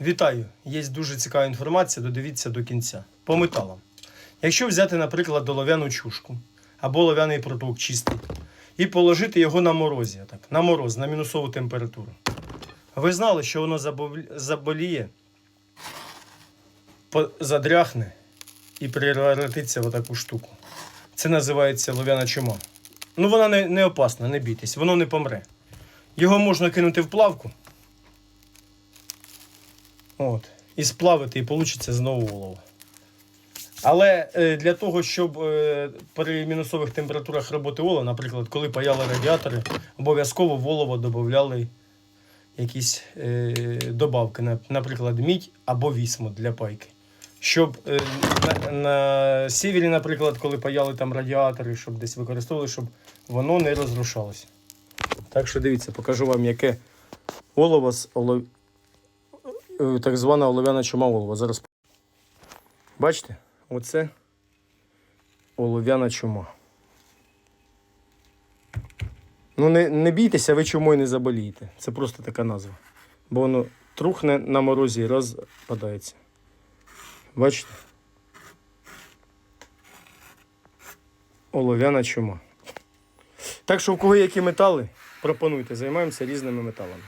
Вітаю! Є дуже цікава інформація, додивіться до кінця. По металам. Якщо взяти, наприклад, долов'яну чушку або лов'яний проток чистий і положити його на морозі, так, на мороз, на мінусову температуру. Ви знали, що воно заболіє, задряхне і превратиться в таку штуку. Це називається лов'яна чума. Ну, вона не, не опасна, не бійтесь, воно не помре. Його можна кинути в плавку. От. І сплавити, і вийде знову олово. Але е, для того, щоб е, при мінусових температурах роботи олова, наприклад, коли паяли радіатори, обов'язково в олово додавали якісь е, добавки, наприклад, мідь або вісмут для пайки. Щоб на, на сівері, наприклад, коли паяли там радіатори, щоб десь використовували, щоб воно не розрушалося. Так що дивіться, покажу вам, яке олово з так звана олов'яна чума. Зараз. Бачите? Оце олов'яна чума. Ну, не, не бійтеся, ви чумою не заболієте. Це просто така назва. Бо воно трухне на морозі і розпадається. Бачите? Олов'яна чума. Так що, у кого які метали, пропонуйте, займаємося різними металами.